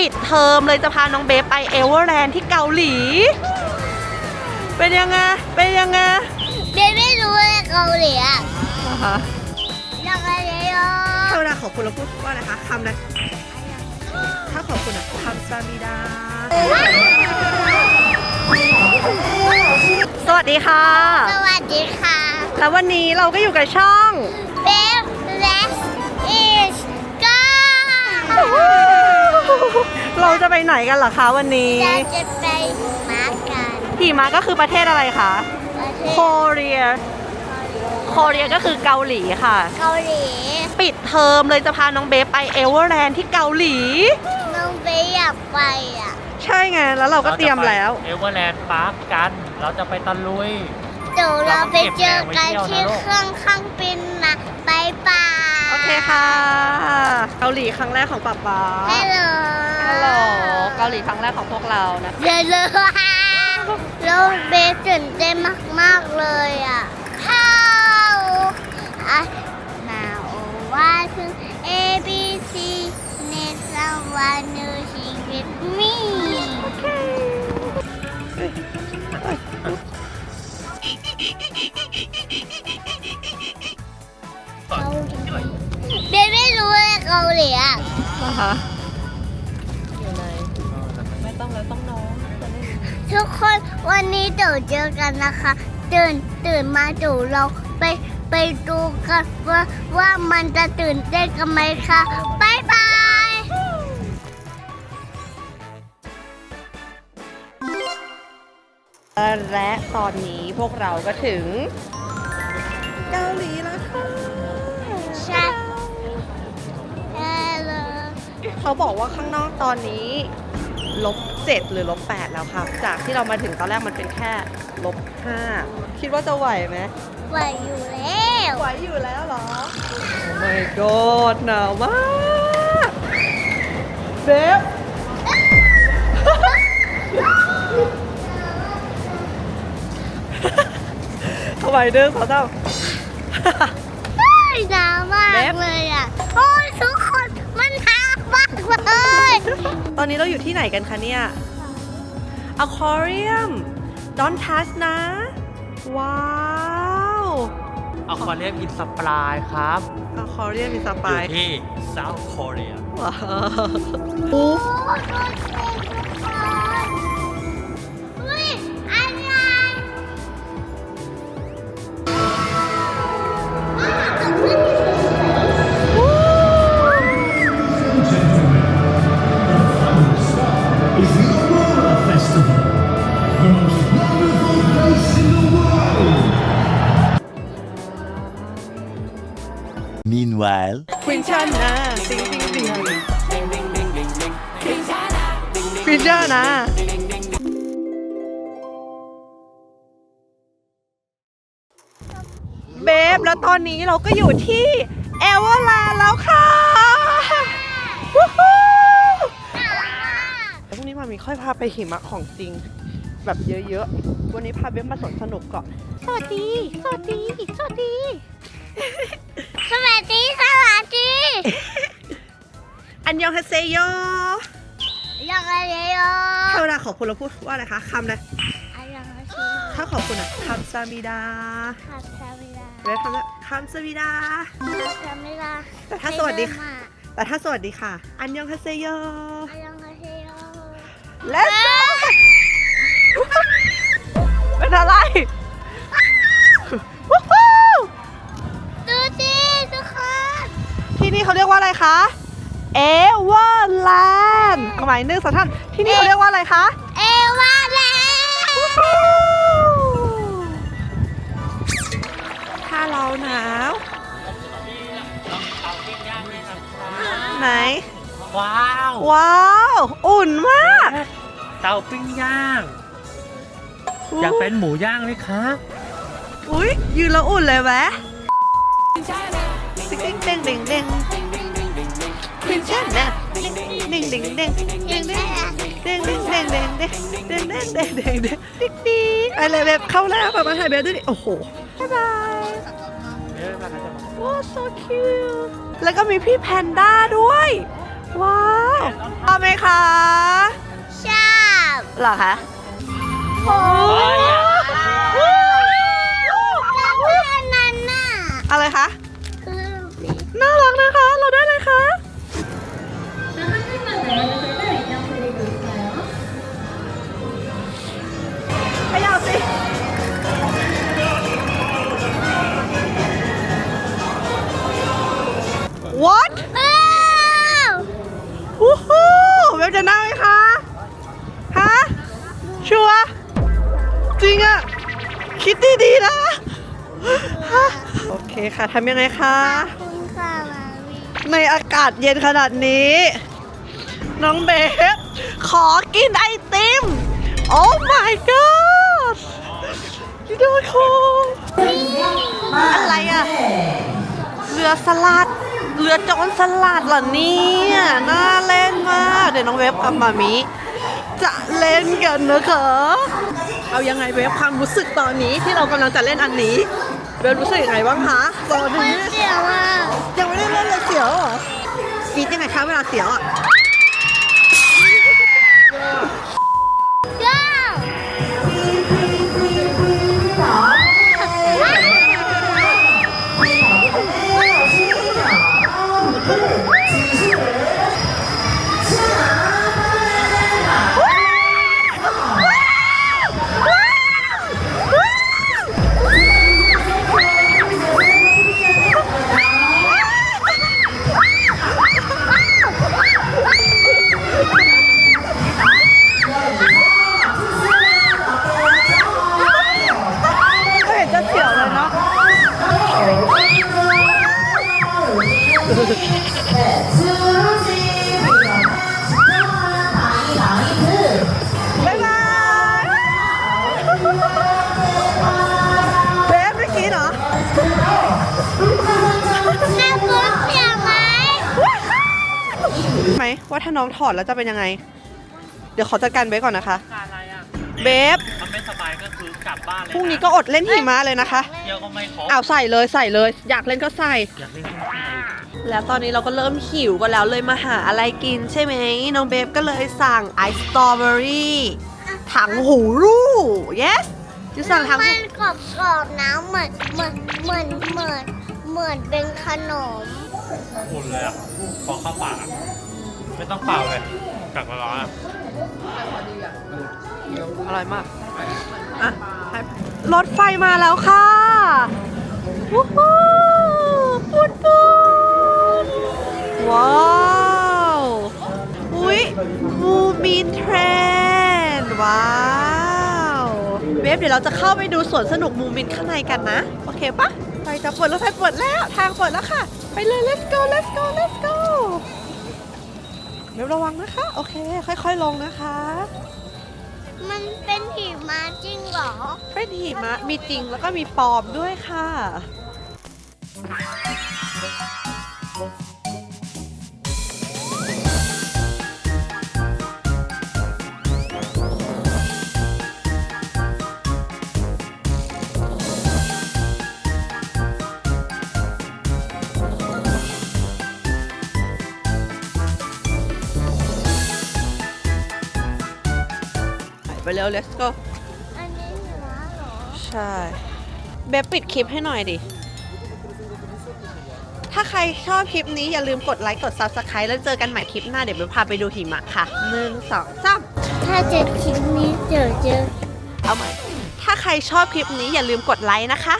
ปิดเทอมเลยจะพาน้องเบฟไปเอเวอร์แลนด์ที่เกาหลี เป็นยังไง เป็นยังไงเบนไม่รู้เลยเกาหลีอะนะคะอยากอะไรอะถ้าเวลาขอบคุณเราพูดว่าอะไรคะคำนั้นถ้าขอบคุณอะคำซามิดา สวัสดีค่ะ สวัสดีค่ะ แล้ววันนี้เราก็อยู่กับช่องเบฟเลสอิสก็ เราจะไปไหนกันเหรอคะวันนี้เราจะไปมากันขี่ม้าก็คือประเทศอะไรคะประเทโคศเรียโคเรียก็คือเกาหลีค่ะ เกาหลี ปิดเทอมเลยจะพาน้องเบฟไปเอเวอร์แลนด์ที่เกาหลี น้องเบฟอยากไปอะ ใช่ไง แล้วเราก็เตรียมแล้ว เอเวอร์แลนด์พาร์คกัน เราจะไปตะลุย เดี๋ยวเราไปเจอกันที่เครื่องเครื่องบินนะบายบาย โอเคค่ะ เกาหลีครั้งแรกของป๊าป๊าฮัลโหลฮัลโหลเกาหลีครั้งแรกของพวกเรานะเดี๋ยวเลยแล้วเบสตื่นเต้นมาก ๆ เลยอะ เบสไม่รู้เลยเกาหลีอะนะคะอยู่ไหนไม่ต้องแล้วต้องน้องจะเล่นทุกคนวันนี้เดี๋ยวเจอกันนะคะตื่นตื่นมาเดี๋ยวเราไปไปดูกันว่าว่ามันจะตื่นเต้นกันไหมคะบายบายและตอนนี้พวกเราก็ถึง เกาหลีแล้วค่ะ เขาบอกว่าข้างนอกตอนนี้ลบเจ็ดหรือลบแปดแล้วค่ะ จากที่เรามาถึงตอนแรกมันเป็นแค่ลบห้าคิดว่าจะไหวไหมไหวอยู่แล้วไหวอยู่แล้วเหรอโอ้ my god หนาวมากเบฟทำไมเดินเขาเจ้าเฮ้ยหนาวมากเบฟเลยอะโอ้ ตอนนี้เราอยู่ที่ไหนกันคะเนี่ยอคว ARIO ม don't touch นะ ว้าวอคว ARIO มอินสปายครับอคว ARIO มอินสปายอยู่ที่ South Korea ว้าว Meanwhile, ควินชันนะติงติงติงควินชันนะเบฟแล้วตอนนี้เราก็อยู่ที่เอเวอร์แลนด์แล้วค่ะวู้ฮู้แล้วพรุ่งนี้มามีค่อยพาไปหิมะของจริง แบบเยอะๆ วันนี้พาเบฟมาสวนสนุกก่อน สวัสดี สวัสดี สวัสดี สวัสดีสวัสดีอันยองฮาเซโยยังไงอะถ้าเวลาขอบคุณเราพูดว่าอะไรคะคำนะยังไงถ้าขอบคุณอะคำซามิดาขับซามิลาเรียกคำว่าคำซามิดาขับซามิลาแต่ถ้าสวัสดีค่ะแต่ถ้าสวัสดีค่ะ อันยองฮาเซโยยังไงอะ Let's go เป็นอะไร ที่นี่เขาเรียกว่าอะไรคะเอเวอร์แลนด์เอาใหม่หนึ่งสองท่านที่นี่เขาเรียกว่าอะไรคะเอวาแลนด์ถ้าเราหนาวไหน ว้าว ว้าว อุ่นมาก เตาปิ้งย่าง อยากเป็นหมูย่างไหมครับอุ้ยยืนแล้วอุ่นเลยแวะเด้งเด้งเด้งเด้ง ขึ้นชั้นนะเด้งเด้งเด้งเด้งเด้งเด้งเด้งเด้งเด้งเด้งเด้งเด้งเด้งเด้งเด้งติ๊กติ๊กอะไรแบบเข้าแล้วแบบมาถ่ายแบบด้วยดิโอ้โหบ๊ายบายเดี๋ยวมากันจะมาว้าว so cute แล้วก็มีพี่แพนด้าด้วย ว้าวชอบไหมคะชอบเหรอคะโอ้ไปอะแล้วเพื่อนนั้นน่ะอะไรคะ คค่ะทำยังไงคะคุณค่ะมามีในอากาศเย็นขนาดนี้ น้องเบฟขอกินไอติม โอ้ my god พี่โดนคออะไรอะเรือสลัด เรือโจรสลัดเหรอเนี่ยน่าเล่นมาก เดี๋ยวน้องเวฟกับมามิจะเล่นกันนะคะ เอายังไงเวฟความรู้สึกตอนนี้ที่เรากำลังจะเล่นอันนี้ เวฟรู้สึกยังไงบ้างคะตอนมันี้นเสียวอะยังไม่ได้เล่นเลยเสียวเหรอกรีดยังไงคะเวลาเสียวอะ ว่าถ้าน้องถอดแล้วจะเป็นยังไง เดี๋ยวขอจัดการเบฟก่อนนะคะอะไรอะเบฟมันไม่สบายก็คือกลับบ้านเลยพรุ่งนี้ก็อดเล่นหิมะเลยนะคะ เที่ยวก็ไม่ครบเอาใส่เลยใส่เลย อยากเล่นก็ใส่ อยากเล่นก็ไม่ได้แล้วตอนนี้เราก็เริ่มหิวกันแล้วเลยมาหาอะไรกินใช่ไหมน้องเบฟก็เลยสั่งไอซ์สตรอเบอรี่ถังหูรูด yes จะสั่งถังมัหูนกรอบกรอบๆนะเหมือนเหมือนเหมือนเหมือนเหมือนเป็นขนมอุ่นเลยอะพอเข้าปากอะ ไม่ต้องเป่าเลยกักร้อนๆอะอร่อยมากอะให้รถไฟมาแล้วค่ะวู้ฮู้ปุดปุดว้าวอุ้ยมูมินเทรนว้าวเวฟเดี๋ยวเราจะเข้าไปดูสวนสนุกมูมินข้างในกันนะ โอเคปะไปจะเปิดรถไฟเปิดแล้ว ทางเปิดแล้วค่ะ ไปเลย let's go let's go let's go เดี๋ยวระวังนะคะ โอเค ค่อย ๆ ลงนะคะ มันเป็นหิมะจริงเหรอ เป็นหิมะมีจริงแล้วก็มีปลอมด้วยค่ะ ร็ว let's go อันนี้หิมะเหรอใช่ เบบปิดคลิปให้หน่อยดิ ถ้าใครชอบคลิปนี้อย่าลืมกดไลค์กด Subscribe แล้วเจอกันใหม่คลิปหน้าเดี๋ยวเบบพาไปดูหิมะค่ะหนึ่งสองสามถ้าเจอคลิปนี้เจอเจอเอาใหม่ ถ้าใครชอบคลิปนี้อย่าลืมกดไลค์นะคะ